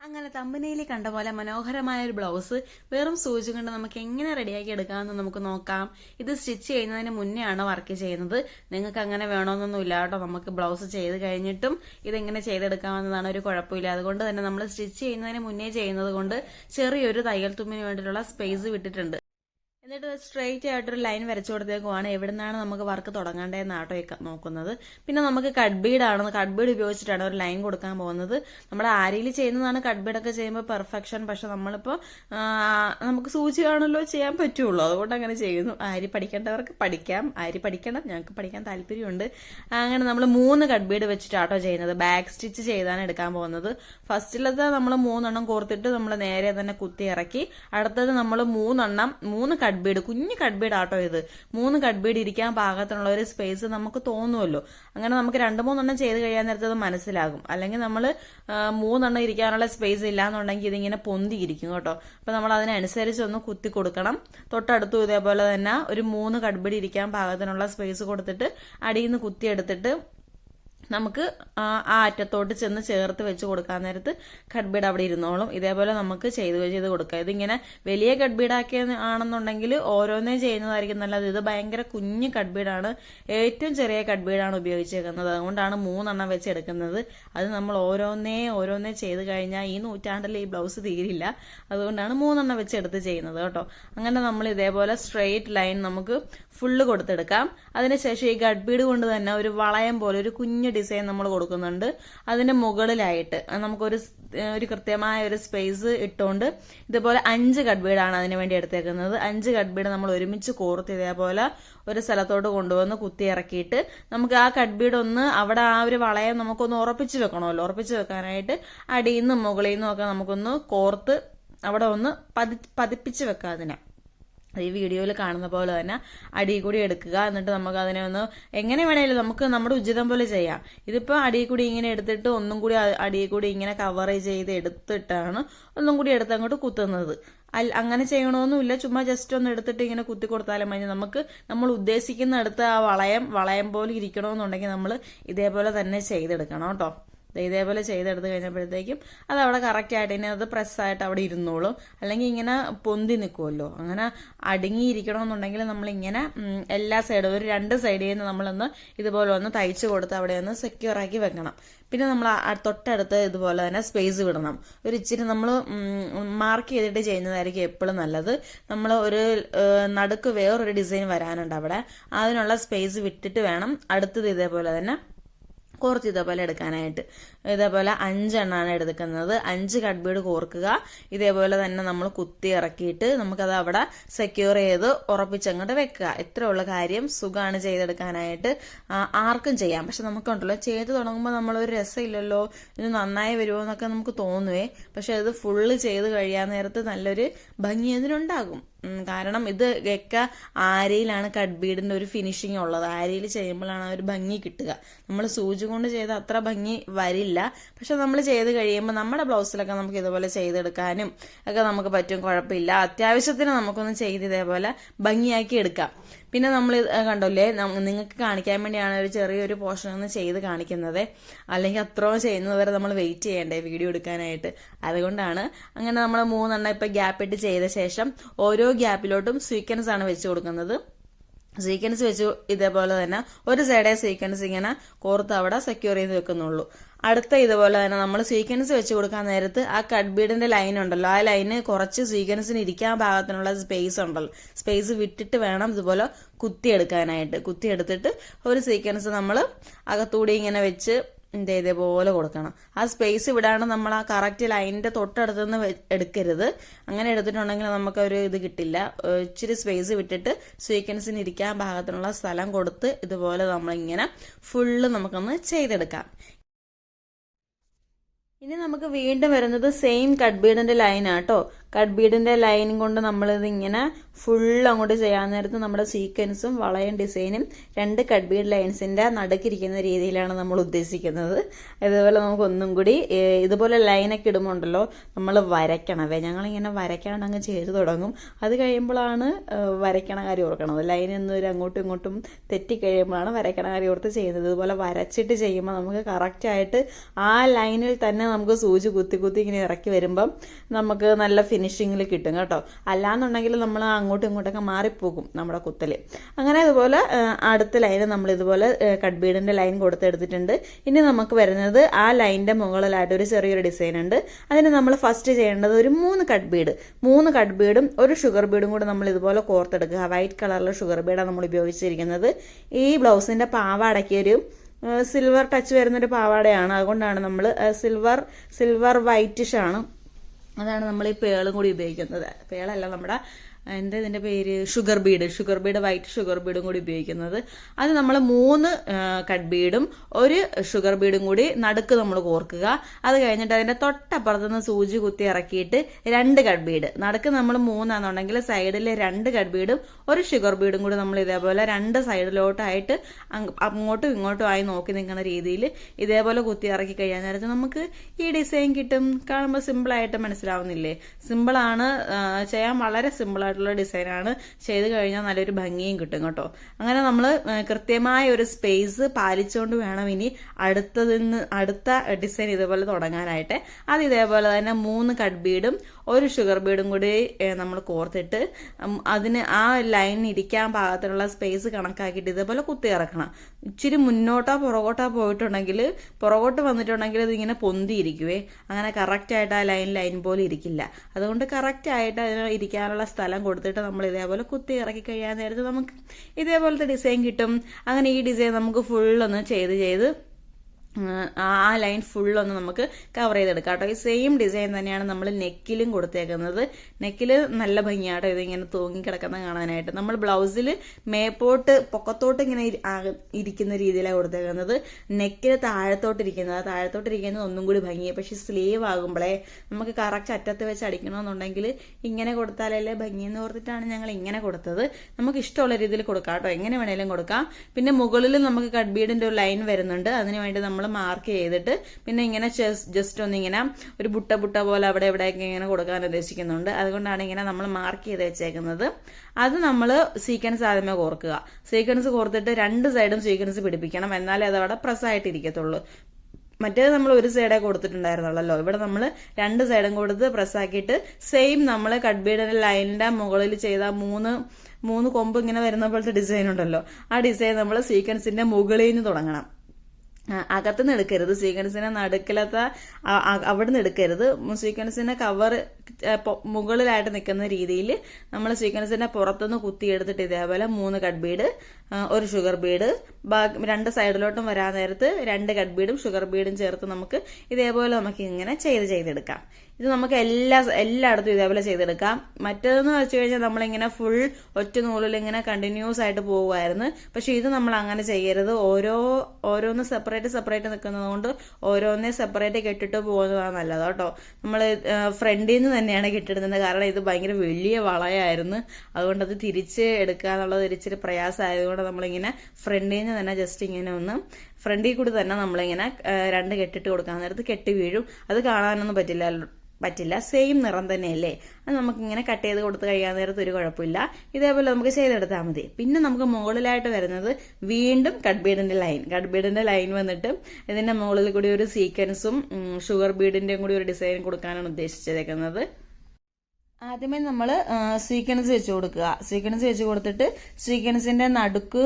അങ്ങനെ തമ്പനയിൽ കണ്ട പോലെ മനോഹരമായ ഒരു ബ്ലൗസ് വെറും സൂചി കൊണ്ട് നമുക്ക് എങ്ങനെ റെഡിയാക്കി എടുക്കാമെന്ന് നമുക്ക് നോക്കാം. ഇത് സ്റ്റിച്ച് ചെയ്യുന്നതിന് മുന്നേ ആണ് വർക്ക് ചെയ്യുന്നത്? നിങ്ങൾക്ക് അങ്ങനെ വേണമെന്നൊന്നും ഇല്ല കേട്ടോ. നമുക്ക് ബ്ലൗസ് ചെയ്ത് കഴിഞ്ഞിട്ടും ഇതെങ്ങനെ ചെയ്തെടുക്കാമെന്നതാണ് ഒരു കുഴപ്പമില്ല. അതുകൊണ്ട് തന്നെ നമ്മൾ സ്റ്റിച്ച് ചെയ്യുന്നതിന് മുന്നേ ചെയ്യുന്നത് കൊണ്ട് ചെറിയൊരു തയ്യൽ തുമ്പിന് വേണ്ടിയിട്ടുള്ള സ്പേസ് വിട്ടിട്ടുണ്ട്. എന്നിട്ട് സ്ട്രെയിറ്റ് ആയിട്ടൊരു ലൈൻ വരച്ചു കൊടുത്തേക്കുവാണ് എവിടെ നിന്നാണ് നമുക്ക് വർക്ക് തുടങ്ങേണ്ടതെന്ന് ആട്ടോ നോക്കുന്നത്. പിന്നെ നമുക്ക് കട്ട് ആണ്. കട്ട് ബീഡ് ഉപയോഗിച്ചിട്ടാണ് ഒരു ലൈൻ കൊടുക്കാൻ പോകുന്നത്. നമ്മൾ ആരിയിൽ ചെയ്യുന്നതാണ് കട്ട് ഒക്കെ ചെയ്യുമ്പോൾ പെർഫെക്ഷൻ പക്ഷെ നമ്മളിപ്പോൾ നമുക്ക് സൂചി ചെയ്യാൻ പറ്റുള്ളൂ. അതുകൊണ്ട് അങ്ങനെ ചെയ്യുന്നു. ആരി പഠിക്കേണ്ടവർക്ക് പഠിക്കാം. ആരി പഠിക്കണം? ഞങ്ങൾക്ക് പഠിക്കാൻ താല്പര്യമുണ്ട്. അങ്ങനെ നമ്മൾ മൂന്ന് കട്ട് ബീഡ് വെച്ചിട്ടാട്ടോ ചെയ്യുന്നത്. ബാക്ക് സ്റ്റിച്ച് ചെയ്താണ് എടുക്കാൻ പോകുന്നത്. ഫസ്റ്റിലത്തെ നമ്മൾ മൂന്നെണ്ണം കോർത്തിട്ട് നമ്മൾ നേരെ തന്നെ കുത്തി ഇറക്കി. അടുത്തത് നമ്മൾ മൂന്നെണ്ണം മൂന്ന് കട്ട് ബീഡ് കുഞ്ഞു കട്ട്ബീഡ് ആട്ടോ ഇത്. മൂന്ന് കട്ട്ബീഡ് ഇരിക്കാൻ പാകത്തിനുള്ള ഒരു സ്പേസ് നമുക്ക് തോന്നുമല്ലോ അങ്ങനെ നമുക്ക് രണ്ട് മൂന്നെണ്ണം ചെയ്ത് കഴിയാൻ നേരത്തെ അത് മനസ്സിലാകും. അല്ലെങ്കിൽ നമ്മൾ മൂന്നെണ്ണം ഇരിക്കാനുള്ള സ്പേസ് ഇല്ലാന്നുണ്ടെങ്കിൽ ഇതിങ്ങനെ പൊന്തിയിരിക്കും കേട്ടോ. അപ്പൊ നമ്മൾ അതിനനുസരിച്ച് ഒന്ന് കുത്തി കൊടുക്കണം. തൊട്ടടുത്തും ഇതേപോലെ തന്നെ ഒരു മൂന്ന് കട്ട്ബീഡ് ഇരിക്കാൻ പാകത്തിനുള്ള സ്പേസ് കൊടുത്തിട്ട് അടിയിൽ നിന്ന് കുത്തിയെടുത്തിട്ട് നമുക്ക് ആ അറ്റത്തോട്ട് ചെന്ന് ചേർത്ത് വെച്ച് കൊടുക്കാൻ നേരത്ത് കട്ബീഡ് അവിടെ ഇരുന്നോളും. ഇതേപോലെ നമുക്ക് ചെയ്ത് ചെയ്ത് കൊടുക്കാം. ഇതിങ്ങനെ വലിയ കട്ബീഡാക്കിയ ആണെന്നുണ്ടെങ്കിൽ ഓരോന്നേ ചെയ്യുന്നതായിരിക്കും നല്ലത്. ഇത് ഭയങ്കര കുഞ്ഞു കട്ബീഡാണ്. ഏറ്റവും ചെറിയ കട്ബീഡാണ് ഉപയോഗിച്ചേക്കുന്നത്. അതുകൊണ്ടാണ് മൂന്നെണ്ണം വെച്ച് എടുക്കുന്നത്. അത് നമ്മൾ ഓരോന്നേ ഓരോന്നേ ചെയ്ത് കഴിഞ്ഞാൽ ഈ നൂറ്റാണ്ടിൽ ഈ ബ്ലൗസ് തീരില്ല. അതുകൊണ്ടാണ് മൂന്നെണ്ണം വെച്ച് എടുത്ത് ചെയ്യുന്നത് കേട്ടോ. അങ്ങനെ നമ്മൾ ഇതേപോലെ സ്ട്രെയിറ്റ് ലൈൻ നമുക്ക് ഫുള്ള് കൊടുത്തെടുക്കാം. അതിനുശേഷം ഈ ഗഡ് ബീഡ് കൊണ്ട് തന്നെ ഒരു വളയം പോലെ ഒരു കുഞ്ഞു ഡിസൈൻ നമ്മൾ കൊടുക്കുന്നുണ്ട്. അതിന്റെ മുകളിലായിട്ട് നമുക്കൊരു ഒരു കൃത്യമായ ഒരു സ്പേസ് ഇട്ടുകൊണ്ട് ഇതുപോലെ അഞ്ച് ഗഡ് ബീഡാണ് അതിന് വേണ്ടി എടുത്തേക്കുന്നത്. അഞ്ച് ഗഡ് ബീഡ് നമ്മൾ ഒരുമിച്ച് കോർത്ത് ഇതേപോലെ ഒരു സ്ഥലത്തോട്ട് കൊണ്ടുവന്ന് കുത്തി ഇറക്കിയിട്ട് നമുക്ക് ആ കട്ട് ബീഡ് ഒന്ന് അവിടെ ആ ഒരു വളയം നമുക്കൊന്ന് ഉറപ്പിച്ച് വെക്കണമല്ലോ. ഉറപ്പിച്ച് വെക്കാനായിട്ട് അടിയിൽ നിന്നും മുകളിൽ നിന്നും ഒക്കെ നമുക്കൊന്ന് കോർത്ത് അവിടെ ഒന്ന് പതി പതിപ്പിച്ച് വെക്കാം അതിനെ. ഈ വീഡിയോയിൽ കാണുന്ന പോലെ തന്നെ അടിയിൽ കൂടി എടുക്കുക. എന്നിട്ട് നമുക്ക് അതിനെ ഒന്ന് എങ്ങനെ വേണേലും നമുക്ക് നമ്മുടെ ഉചിതം പോലെ ചെയ്യാം. ഇതിപ്പോൾ അടിയിൽ കൂടി ഇങ്ങനെ എടുത്തിട്ട് ഒന്നും കൂടി അടി അടിയിൽ കൂടി ഇങ്ങനെ കവർ ചെയ്ത് എടുത്തിട്ടാണ് ഒന്നും കൂടി എടുത്ത് അങ്ങോട്ട് കുത്തുന്നത്. അങ്ങനെ ചെയ്യണമെന്നില്ല ചുമ്മാ ജസ്റ്റ് ഒന്ന് എടുത്തിട്ട് ഇങ്ങനെ കുത്തി കൊടുത്താലും മതി. നമുക്ക് നമ്മൾ ഉദ്ദേശിക്കുന്ന അടുത്ത് ആ വളയം വളയം പോലെ ഇരിക്കണമെന്നുണ്ടെങ്കിൽ നമ്മൾ ഇതേപോലെ തന്നെ ചെയ്തെടുക്കണം കേട്ടോ. ഇതേപോലെ ചെയ്തെടുത്ത് കഴിഞ്ഞപ്പോഴത്തേക്കും അത് അവിടെ കറക്റ്റ് ആയിട്ട് ഇനി അത് പ്രസ്സായിട്ട് അവിടെ ഇരുന്നോളും. അല്ലെങ്കിൽ ഇങ്ങനെ പൊന്തി നിൽക്കുമല്ലോ അങ്ങനെ അടുങ്ങിയിരിക്കണമെന്നുണ്ടെങ്കിൽ നമ്മളിങ്ങനെ എല്ലാ സൈഡും ഒരു രണ്ട് സൈഡിൽ നിന്ന് നമ്മളൊന്ന് ഇതുപോലെ ഒന്ന് തയ്ച്ചു കൊടുത്ത് അവിടെ ഒന്ന് സെക്യൂർ ആക്കി വെക്കണം. പിന്നെ നമ്മൾ തൊട്ടടുത്ത് ഇതുപോലെ തന്നെ സ്പേസ് വിടണം. ഒരു ഇച്ചിരി നമ്മൾ മാർക്ക് ചെയ്തിട്ട് ചെയ്യുന്നതായിരിക്കും എപ്പോഴും നല്ലത്. നമ്മൾ ഒരു നടുക്ക് വേറൊരു ഡിസൈൻ വരാനുണ്ട് അവിടെ. അതിനുള്ള സ്പേസ് വിട്ടിട്ട് വേണം അടുത്തത് ഇതേപോലെ തന്നെ കോർത്ത് ഇതേപോലെ എടുക്കാനായിട്ട്. ഇതേപോലെ അഞ്ചെണ്ണാണ് എടുക്കുന്നത്. അഞ്ച് കട്ബീഡ് കോർക്കുക. ഇതേപോലെ തന്നെ നമ്മൾ കുത്തി ഇറക്കിയിട്ട് നമുക്കത് അവിടെ സെക്യൂർ ചെയ്ത് ഉറപ്പിച്ചങ്ങോട്ട് വെക്കുക. ഇത്രയുള്ള കാര്യം. സുഖമാണ് ചെയ്തെടുക്കാനായിട്ട് ആർക്കും ചെയ്യാം. പക്ഷെ നമുക്കുണ്ടല്ലോ ചെയ്ത് തുടങ്ങുമ്പോൾ നമ്മളൊരു രസമില്ലല്ലോ. ഇത് നന്നായി വരുമോ എന്നൊക്കെ നമുക്ക് തോന്നുവേ. പക്ഷെ അത് ഫുള്ള് ചെയ്ത് കഴിയാൻ നേരത്ത് നല്ലൊരു ഭംഗി അതിനുണ്ടാകും. കാരണം ഇത് ഒക്കെ ആരയിലാണ് കട്ട് ബീഡിന്റെ ഒരു ഫിനിഷിങ് ഉള്ളത്? ആരയിൽ ചെയ്യുമ്പോഴാണ് ആ ഒരു ഭംഗി കിട്ടുക. നമ്മൾ സൂചി കൊണ്ട് ചെയ്ത അത്ര ഭംഗി വരില്ല. പക്ഷെ നമ്മൾ ചെയ്ത് കഴിയുമ്പോൾ നമ്മുടെ ബ്ലൗസിലൊക്കെ നമുക്ക് ഇതുപോലെ ചെയ്തെടുക്കാനും ഒക്കെ നമുക്ക് പറ്റും. കുഴപ്പമില്ല. അത്യാവശ്യത്തിന് നമുക്കൊന്ന് ചെയ്ത് ഇതേപോലെ ഭംഗിയാക്കി എടുക്കാം. പിന്നെ നമ്മൾ കണ്ടല്ലേ? നിങ്ങൾക്ക് കാണിക്കാൻ വേണ്ടിയാണ് ഒരു ചെറിയൊരു പോർഷൻ ഒന്ന് ചെയ്ത് കാണിക്കുന്നത്. അല്ലെങ്കിൽ അത്രയും ചെയ്യുന്നത് വരെ നമ്മൾ വെയിറ്റ് ചെയ്യണ്ടേ വീഡിയോ എടുക്കാനായിട്ട്. അതുകൊണ്ടാണ് അങ്ങനെ നമ്മൾ മൂന്നെണ്ണം ഇപ്പം ഗ്യാപ്പ് ഇട്ട് ചെയ്ത ശേഷം ഓരോ ഗ്യാപ്പിലോട്ടും സ്വീക്വൻസ് ആണ് വെച്ച് കൊടുക്കുന്നത്. സീക്വൻസ് വെച്ച് ഇതേപോലെ തന്നെ ഒരു സൈഡേ സീക്വൻസ് ഇങ്ങനെ കോർത്ത് അവിടെ സെക്യൂർ ചെയ്ത് വെക്കുന്നുള്ളൂ. അടുത്ത ഇതുപോലെ തന്നെ നമ്മൾ സീക്വൻസ് വെച്ച് കൊടുക്കാൻ നേരത്ത് ആ കട്ട് ബീഡിന്റെ ലൈൻ ഉണ്ടല്ലോ. ആ ലൈന് കുറച്ച് സീക്വൻസിന് ഇരിക്കാൻ ഭാഗത്തിനുള്ള സ്പേസ് ഉണ്ടല്ലോ. സ്പേസ് വിട്ടിട്ട് വേണം ഇതുപോലെ കുത്തിയെടുക്കാനായിട്ട്. കുത്തിയെടുത്തിട്ട് ഒരു സീക്വൻസ് നമ്മൾ അകത്തൂടി ഇങ്ങനെ വെച്ച് ഇത് ഇതേപോലെ കൊടുക്കണം. ആ സ്പേസ് വിടാണ്ട് നമ്മൾ ആ കറക്റ്റ് ലൈനിന്റെ തൊട്ടടുത്ത് നിന്ന് എടുക്കരുത്. അങ്ങനെ എടുത്തിട്ടുണ്ടെങ്കിൽ നമുക്ക് ഒരു ഇത് കിട്ടില്ല. ഇച്ചിരി സ്പേസ് വിട്ടിട്ട് സ്വീക്വൻസിന് ഇരിക്കാൻ ഭാഗത്തിനുള്ള സ്ഥലം കൊടുത്ത് ഇതുപോലെ നമ്മളിങ്ങനെ ഫുള്ള് നമുക്കൊന്ന് ചെയ്തെടുക്കാം. ഇനി നമുക്ക് വീണ്ടും വരുന്നത് സെയിം കട്ട് ബീഡിന്റെ ആട്ടോ കട്ട് ബീഡിന്റെ ലൈൻ കൊണ്ട് നമ്മളിത് ഇങ്ങനെ ഫുൾ അങ്ങോട്ട് ചെയ്യാൻ നേരത്ത് നമ്മുടെ സീക്വൻസും വളയും ഡിസൈനും രണ്ട് കട്ട് ബീഡ് ലൈൻസിന്റെ നടുക്കിരിക്കുന്ന രീതിയിലാണ് നമ്മൾ ഉദ്ദേശിക്കുന്നത്. അതേപോലെ നമുക്ക് ഒന്നും കൂടി ഇതുപോലെ ലൈനൊക്കെ ഇടുമ്പോൾ ഉണ്ടല്ലോ നമ്മൾ വരയ്ക്കണവേ. ഞങ്ങളിങ്ങനെ വരയ്ക്കാണ്ട് അങ്ങ് ചെയ്തു തുടങ്ങും. അത് കഴിയുമ്പോഴാണ് വരയ്ക്കണ കാര്യം ഓർക്കണത്. ലൈൻ എന്നൊരു അങ്ങോട്ടും ഇങ്ങോട്ടും തെറ്റിക്കഴിയുമ്പോഴാണ് വരയ്ക്കണ കാര്യം ഓർത്ത് ചെയ്യുന്നത്. ഇതുപോലെ വരച്ചിട്ട് ചെയ്യുമ്പോൾ നമുക്ക് കറക്റ്റായിട്ട് ആ ലൈനിൽ തന്നെ നമുക്ക് സൂചി കുത്തി കുത്തി ഇങ്ങനെ ഇറക്കി വരുമ്പം നമുക്ക് നല്ല ഫിനിഷിങ്ങിൽ കിട്ടും കേട്ടോ. അല്ലാന്നുണ്ടെങ്കിൽ നമ്മൾ അങ്ങോട്ടും ഇങ്ങോട്ടൊക്കെ മാറിപ്പോകും നമ്മുടെ കുത്തൽ അങ്ങനെ ഇതുപോലെ അടുത്ത ലൈൻ നമ്മൾ ഇതുപോലെ കട്ട് ലൈൻ കൊടുത്തെടുത്തിട്ടുണ്ട്. ഇനി നമുക്ക് വരുന്നത് ആ ലൈനിന്റെ മുകളിലായിട്ട് ഒരു ചെറിയൊരു ഡിസൈൻ ഉണ്ട്. അതിന് നമ്മൾ ഫസ്റ്റ് ചെയ്യേണ്ടത് ഒരു മൂന്ന് കട്ട് ബീഡ് മൂന്ന് കട്ട് ബീഡും ഒരു ഷുഗർ ബീഡും കൂടെ നമ്മൾ ഇതുപോലെ കോർത്തെടുക്കുക. വൈറ്റ് കളറിലെ ഷുഗർ ബീഡാണ് നമ്മൾ ഉപയോഗിച്ചിരിക്കുന്നത്. ഈ ബ്ലൗസിന്റെ പാവ ഒരു സിൽവർ ടച്ച് വരുന്നൊരു പാവാടയാണ്. അതുകൊണ്ടാണ് നമ്മൾ സിൽവർ സിൽവർ വൈറ്റിഷ് ആണ് അതാണ് നമ്മൾ ഈ പേളും കൂടി ഉപയോഗിക്കുന്നത്. പേളല്ല നമ്മുടെ എന്താ ഇതിന്റെ പേര് sugar bead sugar bead white sugar ബീഡും കൂടി ഉപയോഗിക്കുന്നത്. അത് നമ്മൾ മൂന്ന് കട്ട് ബീഡും ഒരു ഷുഗർ ബീഡും കൂടി നടുക്ക് നമ്മൾ കോർക്കുക. അത് കഴിഞ്ഞിട്ട് അതിന്റെ തൊട്ടപ്പുറത്ത് നിന്ന് സൂചി കുത്തി ഇറക്കിയിട്ട് രണ്ട് കട്ട് ബീഡ് നടുക്ക് നമ്മൾ മൂന്നാണെന്നുണ്ടെങ്കിൽ സൈഡിൽ രണ്ട് കട്ട് ബീഡും ഒരു ഷുഗർ ബീഡും കൂടി നമ്മൾ ഇതേപോലെ രണ്ട് സൈഡിലോട്ടായിട്ട് അങ്ങ് അങ്ങോട്ടും ഇങ്ങോട്ടും ആയി നോക്കി നിൽക്കുന്ന രീതിയിൽ ഇതേപോലെ കുത്തി ഇറക്കി കഴിയാൻ നേരത്ത് നമുക്ക് ഈ ഡിസൈൻ കിട്ടും. കാണുമ്പോൾ സിമ്പിളായിട്ട് മനസ്സിലാവുന്നില്ലേ? സിമ്പിളാണ് ചെയ്യാൻ വളരെ സിമ്പിൾ ആയിട്ടുള്ള ഡിസൈനാണ്. ചെയ്ത് കഴിഞ്ഞാൽ നല്ലൊരു ഭംഗിയും കിട്ടും കേട്ടോ. അങ്ങനെ നമ്മൾ കൃത്യമായ ഒരു സ്പേസ് പാലിച്ചുകൊണ്ട് വേണം ഇനി അടുത്തതിന്ന് അടുത്ത ഡിസൈൻ ഇതേപോലെ തുടങ്ങാനായിട്ട്. അത് ഇതേപോലെ തന്നെ മൂന്ന് കട്ട് ബീഡും ഒരു ഷുഗർ ബീഡും കൂടി നമ്മൾ കോർത്തിട്ട് അതിന് ആ ലൈൻ ഇരിക്കാൻ പാകത്തിനുള്ള സ്പേസ് കണക്കാക്കിയിട്ട് ഇതേപോലെ കുത്തി ഇറക്കണം. ഇച്ചിരി മുന്നോട്ടോ പുറകോട്ടോ പോയിട്ടുണ്ടെങ്കിൽ പുറകോട്ട് വന്നിട്ടുണ്ടെങ്കിൽ ഇതിങ്ങനെ പൊന്തിയിരിക്കുവേ. അങ്ങനെ കറക്റ്റ് ആയിട്ട് ആ ലൈൻ ലൈൻ പോലെ ഇരിക്കില്ല. അതുകൊണ്ട് കറക്റ്റ് ആയിട്ട് അതിന് ഇരിക്കാനുള്ള സ്ഥലം കൊടുത്തിട്ട് നമ്മൾ ഇതേപോലെ കുത്തി ഇറക്കി കഴിയാൻ നേരത്ത് നമുക്ക് ഇതേപോലത്തെ ഡിസൈൻ കിട്ടും. അങ്ങനെ ഈ ഡിസൈൻ നമുക്ക് ഫുള്ളൊന്ന് ചെയ്ത് ചെയ്ത് ആ ലൈൻ ഫുള്ളൊന്ന് നമുക്ക് കവർ ചെയ്തെടുക്കാം കേട്ടോ. ഈ സെയിം ഡിസൈൻ തന്നെയാണ് നമ്മൾ നെക്കിലും കൊടുത്തേക്കുന്നത്. നെക്കിൽ നല്ല ഭംഗിയാട്ടോ ഇതിങ്ങനെ തൂങ്ങിക്കിടക്കുന്ന കാണാനായിട്ട്. നമ്മൾ ബ്ലൗസിൽ മേപ്പോട്ട് പൊക്കത്തോട്ട് ഇങ്ങനെ ഇരിക്കുന്ന രീതിയിലാണ് കൊടുത്തേക്കുന്നത്. നെക്കിൽ താഴത്തോട്ട് ഇരിക്കുന്നത് താഴത്തോട്ട് ഒന്നും കൂടി ഭംഗിയാണ് പക്ഷെ സ്ലീവ് ആകുമ്പോഴേ നമുക്ക് കറക്റ്റ് അറ്റത്ത് വെച്ച് അടിക്കണമെന്നുണ്ടെങ്കിൽ ഇങ്ങനെ കൊടുത്താലല്ലേ ഭംഗിയെന്ന് ഓർത്തിട്ടാണ് ഞങ്ങൾ ഇങ്ങനെ കൊടുത്തത്. നമുക്ക് ഇഷ്ടമുള്ള രീതിയിൽ കൊടുക്കാം കേട്ടോ. എങ്ങനെ വേണേലും കൊടുക്കാം. പിന്നെ മുകളിൽ നമുക്ക് കട്ട് ബീഡിന്റെ ഒരു ലൈൻ വരുന്നുണ്ട്. അതിന് വേണ്ടി നമ്മൾ മാർക്ക് ചെയ്തിട്ട് പിന്നെ ഇങ്ങനെ ജസ്റ്റ് ഒന്നിങ്ങനെ ഒരു ബുട്ട ബുട്ട പോലെ അവിടെ എവിടെയൊക്കെ ഇങ്ങനെ കൊടുക്കാൻ ഉദ്ദേശിക്കുന്നുണ്ട്. അതുകൊണ്ടാണ് ഇങ്ങനെ നമ്മൾ മാർക്ക് ചെയ്ത് വെച്ചേക്കുന്നത്. അത് നമ്മൾ സീക്വൻസ് ആദ്യമേ കോർക്കുക. സീക്വൻസ് കോർത്തിട്ട് രണ്ട് സൈഡും സീക്വൻസ് പിടിപ്പിക്കണം. എന്നാലേ അത് അവിടെ പ്രസ് ആയിട്ടിരിക്കത്തുള്ളൂ. മറ്റേത് നമ്മൾ ഒരു സൈഡേ കൊടുത്തിട്ടുണ്ടായിരുന്നുള്ളല്ലോ. ഇവിടെ നമ്മൾ രണ്ട് സൈഡും കൊടുത്ത് പ്രസ്സാക്കിയിട്ട് സെയിം നമ്മൾ കട്ട് ബീഡിന്റെ ലൈനിന്റെ മുകളിൽ ചെയ്ത മൂന്ന് മൂന്ന് കൊമ്പ് ഇങ്ങനെ വരുന്ന പോലത്തെ ഡിസൈൻ ഉണ്ടല്ലോ. ആ ഡിസൈൻ നമ്മൾ സീക്വൻസിന്റെ മുകളിൽ നിന്ന് തുടങ്ങണം. അകത്തുനിന്ന് എടുക്കരുത്. സീക്വൻസിനെ നടുക്കിലത്തെ അവിടുന്ന് എടുക്കരുത്. സീക്വൻസിനെ കവർ മുകളിലായിട്ട് നിൽക്കുന്ന രീതിയിൽ നമ്മൾ സീക്വൻസിന്റെ പുറത്തുനിന്ന് കുത്തിയെടുത്തിട്ട് ഇതേപോലെ മൂന്ന് കട്ട് ബീഡ് ഒരു ഷുഗർ ബീഡ് രണ്ട് സൈഡിലോട്ടും വരാൻ നേരത്ത് രണ്ട് കട്ട് ബീഡും ഷുഗർ ബീഡും ചേർത്ത് നമുക്ക് ഇതേപോലെ നമുക്ക് ഇങ്ങനെ ചെയ്ത് ചെയ്തെടുക്കാം. ഇത് നമുക്ക് എല്ലാ എല്ലായിടത്തും ഇതേപോലെ ചെയ്തെടുക്കാം. മറ്റേതെന്ന് വെച്ച് കഴിഞ്ഞാൽ നമ്മളിങ്ങനെ ഫുൾ ഒറ്റ നൂലിൽ ഇങ്ങനെ കണ്ടിന്യൂസ് ആയിട്ട് പോകുമായിരുന്നു പക്ഷെ ഇത് നമ്മൾ അങ്ങനെ ചെയ്യരുത്. ഓരോ ഓരോന്ന് സെപ്പറേറ്റ് സെപ്പറേറ്റ് നിൽക്കുന്നത് കൊണ്ട് ഓരോന്നേ സെപ്പറേറ്റ് കെട്ടിട്ട് പോകുന്നതാണ് നല്ലത് കേട്ടോ. നമ്മൾ ഫ്രണ്ടിൽ നിന്ന് തന്നെയാണ് കെട്ടിടുന്നത്. കാരണം ഇത് ഭയങ്കര വലിയ വളയായിരുന്നു. അതുകൊണ്ട് അത് തിരിച്ച് എടുക്കുക എന്നുള്ളത് ഒരിച്ചിരി പ്രയാസമായതുകൊണ്ട് നമ്മളിങ്ങനെ ഫ്രണ്ടിൽ നിന്ന് തന്നെ ജസ്റ്റ് ഇങ്ങനെ ഒന്ന് ഫ്രണ്ടിൽ കൂടി തന്നെ നമ്മളിങ്ങനെ രണ്ട് കെട്ടിട്ട് കൊടുക്കാൻ നേരത്ത് കെട്ടി വീഴും. അത് കാണാനൊന്നും പറ്റില്ല. പറ്റില്ല. സെയിം നിറം തന്നെയല്ലേ? അത് നമുക്കിങ്ങനെ കട്ട് ചെയ്ത് കൊടുത്ത് കഴിയാൻ നേരത്ത് ഒരു കുഴപ്പമില്ല. ഇതേപോലെ നമുക്ക് ചെയ്തെടുത്താൽ മതി. പിന്നെ നമുക്ക് മുകളിലായിട്ട് വരുന്നത് വീണ്ടും കട്ട് ബീഡിന്റെ ലൈൻ കട്ട് ബീഡിന്റെ ലൈൻ വന്നിട്ട് ഇതിന്റെ മുകളിൽ കൂടി ഒരു സീക്വൻസും ഷുഗർ ബീഡിന്റെയും കൂടി ഒരു ഡിസൈൻ കൊടുക്കാനാണ് ഉദ്ദേശിച്ചേക്കുന്നത്. ആദ്യമേ നമ്മൾ സീക്വൻസ് വെച്ച് കൊടുക്കുക. സീക്വൻസ് വെച്ച് കൊടുത്തിട്ട് സീക്വൻസിന്റെ നടുക്ക്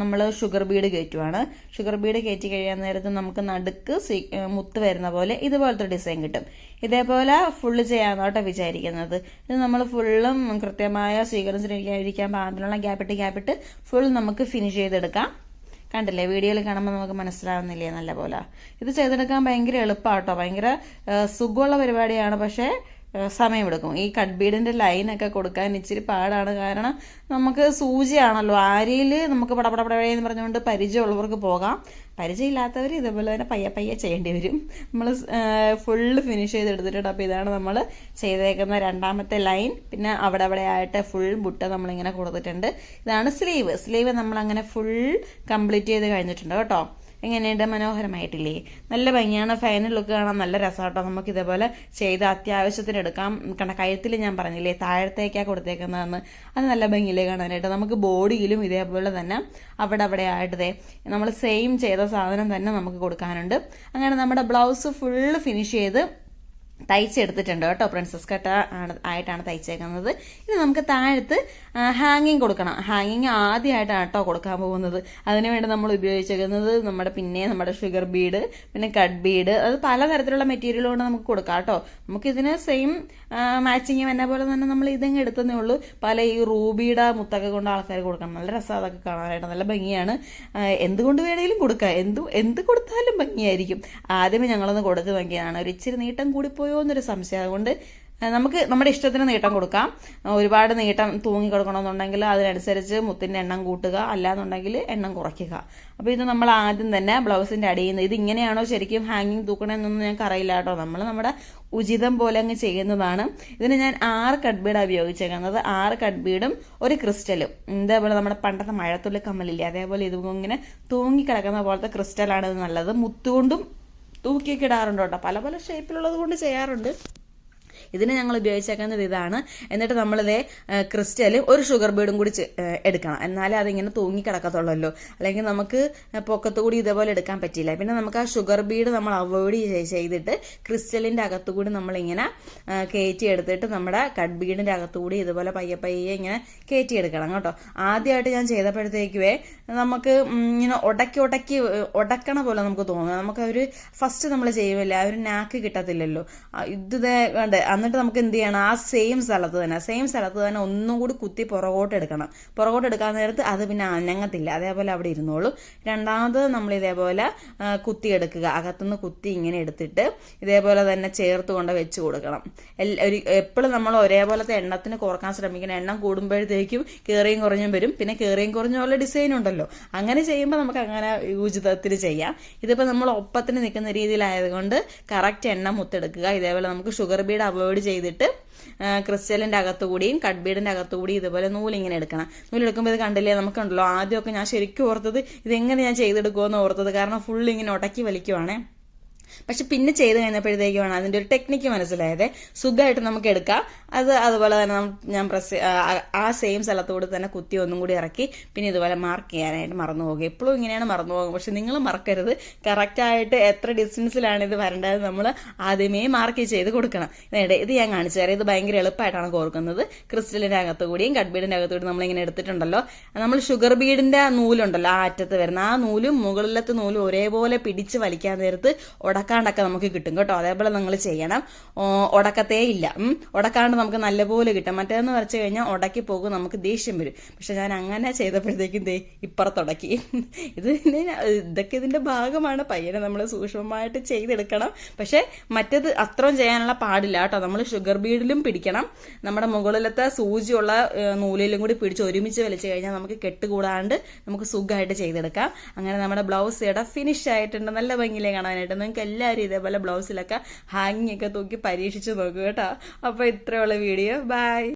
നമ്മൾ ഷുഗർ ബീഡ് കയറ്റുവാണ്. ഷുഗർ ബീഡ് കയറ്റി കഴിയാൻ നേരത്ത് നമുക്ക് നടുക്ക് മുത്ത് വരുന്ന പോലെ ഇതുപോലത്തെ ഡിസൈൻ കിട്ടും. ഇതേപോലെ ഫുള്ള് ചെയ്യാന്നോട്ടെ വിചാരിക്കുന്നത്. ഇത് നമ്മൾ ഫുള്ളും കൃത്യമായ സീക്വൻസിന് ഇരിക്കാൻ പാകത്തിനുള്ള ഗ്യാപ്പിട്ട് ഗ്യാപ്പിട്ട് ഫുൾ നമുക്ക് ഫിനിഷ് ചെയ്തെടുക്കാം. കണ്ടില്ലേ? വീഡിയോയിൽ കാണുമ്പോൾ നമുക്ക് മനസ്സിലാവുന്നില്ലേ നല്ല പോലെ ഇത് ചെയ്തെടുക്കാൻ ഭയങ്കര എളുപ്പമാട്ടോ ഭയങ്കര സുഖമുള്ള പരിപാടിയാണ്. പക്ഷേ സമയമെടുക്കും. ഈ കട്ട് ബീഡിന്റെ ലൈനൊക്കെ കൊടുക്കാൻ ഇച്ചിരി പാടാണ് കാരണം നമുക്ക് സൂചിയാണല്ലോ. ആരിയിൽ നമുക്ക് പടപടപടയെന്ന് പറഞ്ഞുകൊണ്ട് പരിചയമുള്ളവർക്ക് പോകാം. പരിചയമില്ലാത്തവർ ഇതേപോലെ തന്നെ പയ്യ പയ്യ ചെയ്യേണ്ടി വരും. നമ്മൾ ഫുള്ള് ഫിനിഷ് ചെയ്തെടുത്തിട്ടുണ്ട്. അപ്പോൾ ഇതാണ് നമ്മൾ ചെയ്തേക്കുന്ന രണ്ടാമത്തെ ലൈൻ. പിന്നെ അവിടെ അവിടെ ആയിട്ട് ഫുൾ ബുട്ട നമ്മളിങ്ങനെ കൊടുത്തിട്ടുണ്ട്. ഇതാണ് സ്ലീവ്. സ്ലീവ് നമ്മളങ്ങനെ ഫുൾ കംപ്ലീറ്റ് ചെയ്ത് കഴിഞ്ഞിട്ടുണ്ട് കേട്ടോ. എങ്ങനെയുണ്ട്? മനോഹരമായിട്ടില്ലേ? നല്ല ഭംഗിയാണ്. ഫൈനൽ ലുക്ക് കാണാൻ നല്ല രസമാട്ടോ. നമുക്ക് ഇതേപോലെ ചെയ്ത് അത്യാവശ്യത്തിന് എടുക്കാം. കണ്ട കഴുത്തിൽ ഞാൻ പറഞ്ഞില്ലേ താഴത്തേക്കാണ് കൊടുത്തേക്കുന്നതെന്ന്. അത് നല്ല ഭംഗിയിലേ കാണാനായിട്ട്? നമുക്ക് ബോഡിയിലും ഇതേപോലെ തന്നെ അവിടെ അവിടെ ആയിട്ട് ദേ നമ്മൾ സെയിം ചെയ്ത സാധനം തന്നെ നമുക്ക് കൊടുക്കാനുണ്ട്. അങ്ങനെ നമ്മുടെ ബ്ലൗസ് ഫുള്ള് ഫിനിഷ് ചെയ്ത് തയ്ച്ചെടുത്തിട്ടുണ്ട് കേട്ടോ. പ്രിൻസസ് കട്ട ആണ് ആയിട്ടാണ് തയ്ച്ചേക്കുന്നത്. ഇനി നമുക്ക് താഴത്ത് ഹാങ്ങിങ് കൊടുക്കണം. ഹാങ്ങിങ് ആദ്യമായിട്ടാണ് കേട്ടോ കൊടുക്കാൻ പോകുന്നത്. അതിനുവേണ്ടി നമ്മൾ ഉപയോഗിച്ചേക്കുന്നത് നമ്മുടെ പിന്നെ നമ്മുടെ ഷുഗർ ബീഡ് പിന്നെ കട്ട് ബീഡ് അത് പലതരത്തിലുള്ള മെറ്റീരിയൽ കൊണ്ട് നമുക്ക് കൊടുക്കാം കേട്ടോ. നമുക്കിതിന് സെയിം മാച്ചിങ് എന്നെ പോലെ തന്നെ നമ്മൾ ഇതങ്ങ് എടുത്തതേ ഉള്ളൂ. പല ഈ റൂബിയുടെ മുത്തൊക്കെ കൊണ്ട് ആൾക്കാർ കൊടുക്കണം. നല്ല രസം അതൊക്കെ കാണാനായിട്ട്. നല്ല ഭംഗിയാണ്. എന്തുകൊണ്ട് വേണമെങ്കിലും കൊടുക്കാം. എന്തു എന്ത് കൊടുത്താലും ഭംഗിയായിരിക്കും. ആദ്യമേ ഞങ്ങളൊന്ന് കൊടുത്തു നോക്കിയതാണ്. ഒരു ഇച്ചിരി നീട്ടം കൂടിപ്പോയോ എന്നൊരു സംശയം. അതുകൊണ്ട് നമുക്ക് നമ്മുടെ ഇഷ്ടത്തിന് നീട്ടം കൊടുക്കാം. ഒരുപാട് നീട്ടം തൂങ്ങി കൊടുക്കണമെന്നുണ്ടെങ്കിൽ അതിനനുസരിച്ച് മുത്തിന്റെ എണ്ണം കൂട്ടുക. അല്ലാന്നുണ്ടെങ്കിൽ എണ്ണം കുറയ്ക്കുക. അപ്പോൾ ഇത് നമ്മൾ ആദ്യം തന്നെ ബ്ലൗസിന്റെ അടിയിൽ നിന്ന് ഇത് ഇങ്ങനെയാണോ ശരിക്കും ഹാങ്ങിങ് തൂക്കണമെന്നൊന്നും ഞങ്ങൾക്ക് അറിയില്ല കേട്ടോ. നമ്മൾ നമ്മുടെ ഉചിതം പോലെ അങ്ങ് ചെയ്യുന്നതാണ്. ഇതിന് ഞാൻ ആറ് കട്ട് ബീഡാണ് ഉപയോഗിച്ചേക്കുന്നത്. ആറ് കട്ട് ബീഡും ഒരു ക്രിസ്റ്റലും ഇതേപോലെ നമ്മുടെ പണ്ടത്തെ മഴത്തുള്ളി കമ്മലില്ലേ? അതേപോലെ ഇത് തൂങ്ങി കിടക്കുന്ന പോലത്തെ ക്രിസ്റ്റലാണ് ഇത് നല്ലത്. മുത്തുകൊണ്ടും തൂക്കിയൊക്കെ ഇടാറുണ്ട് കേട്ടോ. പല പല ഷേപ്പിലുള്ളത് കൊണ്ട് ചെയ്യാറുണ്ട്. ഇതിന് ഞങ്ങൾ ഉപയോഗിച്ചേക്കുന്നത് ഇതാണ്. എന്നിട്ട് നമ്മളിതേ ക്രിസ്റ്റൽ ഒരു ഷുഗർ ബീഡും കൂടി എടുക്കണം. എന്നാലേ അതിങ്ങനെ തൂങ്ങി കിടക്കത്തുള്ളല്ലോ അല്ലെങ്കിൽ നമുക്ക് പൊക്കത്ത് കൂടി ഇതേപോലെ എടുക്കാൻ പറ്റില്ല പിന്നെ നമുക്ക് ആ ഷുഗർ ബീഡ് നമ്മൾ അവോയ്ഡ് ചെയ്തിട്ട് ക്രിസ്റ്റലിന്റെ അകത്തുകൂടി നമ്മളിങ്ങനെ കയറ്റി എടുത്തിട്ട് നമ്മുടെ കട്ട് ബീഡിന്റെ അകത്തുകൂടി ഇതുപോലെ പയ്യെ പയ്യെ ഇങ്ങനെ കയറ്റി എടുക്കണം കേട്ടോ. ആദ്യമായിട്ട് ഞാൻ ചെയ്തപ്പോഴത്തേക്കുവേ നമുക്ക് ഇങ്ങനെ ഉടക്കി ഉടക്കി ഉടക്കണ പോലെ നമുക്ക് തോന്നുന്നു. നമുക്ക് ഒരു ഫസ്റ്റ് നമ്മൾ ചെയ്യുമല്ലേ ആ ഒരു നാക്ക് കിട്ടത്തില്ലല്ലോ. ഇത് വേണ്ട എന്നിട്ട് നമുക്ക് എന്ത് ചെയ്യണം? ആ സെയിം സ്ഥലത്ത് തന്നെ സെയിം സ്ഥലത്ത് തന്നെ ഒന്നും കൂടി കുത്തി പുറകോട്ട് എടുക്കണം. പുറകോട്ട് എടുക്കാൻ നേരത്ത് അത് പിന്നെ അനങ്ങത്തില്ല. അതേപോലെ അവിടെ ഇരുന്നോളൂ. രണ്ടാമത് നമ്മൾ ഇതേപോലെ കുത്തി എടുക്കുക. അകത്തുനിന്ന് കുത്തി ഇങ്ങനെ എടുത്തിട്ട് ഇതേപോലെ തന്നെ ചേർത്ത് കൊണ്ട് വെച്ച് കൊടുക്കണം. ഒരു എപ്പോഴും നമ്മൾ ഒരേപോലത്തെ എണ്ണത്തിന് കുറയ്ക്കാൻ ശ്രമിക്കണം എണ്ണം കൂടുമ്പോഴത്തേക്കും കയറിയും കുറഞ്ഞും വരും. പിന്നെ കയറിയും കുറഞ്ഞ ഡിസൈൻ ഉണ്ടല്ലോ. അങ്ങനെ ചെയ്യുമ്പോൾ നമുക്ക് അങ്ങനെ ഉചിതത്തിൽ ചെയ്യാം. ഇതിപ്പോൾ നമ്മൾ ഒപ്പത്തിന് നിൽക്കുന്ന രീതിയിലായതുകൊണ്ട് കറക്റ്റ് എണ്ണ മുത്തെടുക്കുക. ഇതേപോലെ നമുക്ക് ഷുഗർ ബീഡ് അവോയ്ഡ് ചെയ്തിട്ട് ക്രിസ്റ്റലിന്റെ അകത്തുകൂടിയും കഡ്ബീഡിന്റെ ബീഡിന്റെ അകത്തുകൂടി ഇതുപോലെ നൂലിങ്ങനെ എടുക്കണം. നൂലെടുക്കുമ്പോൾ ഇത് കണ്ടില്ലേ നമുക്കുണ്ടല്ലോ ആദ്യമൊക്കെ ഞാൻ ശരിക്കും ഓർത്തത് ഇതെങ്ങനെ ഞാൻ ചെയ്തെടുക്കുമെന്ന് ഓർത്തത്. കാരണം ഫുൾ ഇങ്ങനെ ഉടക്കി വലിക്കുവാണേ. പക്ഷെ പിന്നെ ചെയ്ത് കഴിഞ്ഞപ്പോഴത്തേക്കുമാണ് അതിന്റെ ഒരു ടെക്നിക്ക് മനസ്സിലായത്. സുഖമായിട്ട് നമുക്ക് എടുക്കാം. അത് അതുപോലെ തന്നെ ഞാൻ പ്രസ് ആ സെയിം സ്ഥലത്തോട് തന്നെ കുത്തി ഒന്നും കൂടി ഇറക്കി പിന്നെ ഇതുപോലെ മാർക്ക് ചെയ്യാനായിട്ട് മറന്നു പോകുക എപ്പോഴും ഇങ്ങനെയാണ് മറന്നു പോകുക പക്ഷെ നിങ്ങൾ മറക്കരുത്. കറക്റ്റായിട്ട് എത്ര ഡിസ്റ്റൻസിലാണ് ഇത് വരേണ്ടത് നമ്മൾ ആദ്യമേ മാർക്ക് ചെയ്ത് കൊടുക്കണം. ഇത് ഞാൻ കാണിച്ചു തരാം. ഇത് ഭയങ്കര എളുപ്പമായിട്ടാണ് കോർക്കുന്നത്. ക്രിസ്റ്റലിന്റെ അകത്ത് കൂടിയും കഡ്ബീഡിന്റെ അകത്തു കൂടി നമ്മളിങ്ങനെ എടുത്തിട്ടുണ്ടല്ലോ. നമ്മൾ ഷുഗർ ബീഡിന്റെ നൂലുണ്ടല്ലോ ആ അറ്റത്ത് വരുന്ന. ആ നൂലും മുകളിലത്തെ നൂലും ഒരേപോലെ പിടിച്ച് വലിക്കാൻ നേരത്ത് ഉടക്കാണ്ടൊക്കെ നമുക്ക് കിട്ടും കേട്ടോ. അതേപോലെ നിങ്ങൾ ചെയ്യണം. ഉടക്കത്തേ ഇല്ല. ഉടക്കാണ്ട് നമുക്ക് നല്ലപോലെ കിട്ടും. മറ്റേതെന്ന് വരച്ചു കഴിഞ്ഞാൽ ഉടക്കി പോകും നമുക്ക് ദേഷ്യം വരും. പക്ഷെ ഞാൻ അങ്ങനെ ചെയ്തപ്പോഴത്തേക്കും ദേ ഇപ്പുറത്തുടക്കി ഇത് ഇതൊക്കെ ഇതിന്റെ ഭാഗമാണ്. പയ്യനെ നമ്മൾ സൂക്ഷ്മമായിട്ട് ചെയ്തെടുക്കണം. പക്ഷെ മറ്റേത് അത്രയും ചെയ്യാനുള്ള പാടില്ല കേട്ടോ. നമ്മൾ ഷുഗർ ബീഡിലും പിടിക്കണം. നമ്മുടെ മുകളിലത്തെ സൂചിയുള്ള നൂലിലും കൂടി പിടിച്ച് ഒരുമിച്ച് വലിച്ചു കഴിഞ്ഞാൽ നമുക്ക് കെട്ടുകൂടാണ്ട് നമുക്ക് സുഖമായിട്ട് ചെയ്തെടുക്കാം. അങ്ങനെ നമ്മുടെ ബ്ലൗസ് ഇവിടെ ഫിനിഷ് ആയിട്ടുണ്ട്. നല്ല ഭംഗിയിലേ കാണാനായിട്ട്. എല്ലാവരും ഇതേപോലെ ബ്ലൗസിലൊക്കെ ഹാങ്ങിങ് ഒക്കെ തൂക്കി പരീക്ഷിച്ച് നോക്കുക കേട്ടോ. അപ്പോൾ ഇത്രയുള്ള വീഡിയോ ബൈ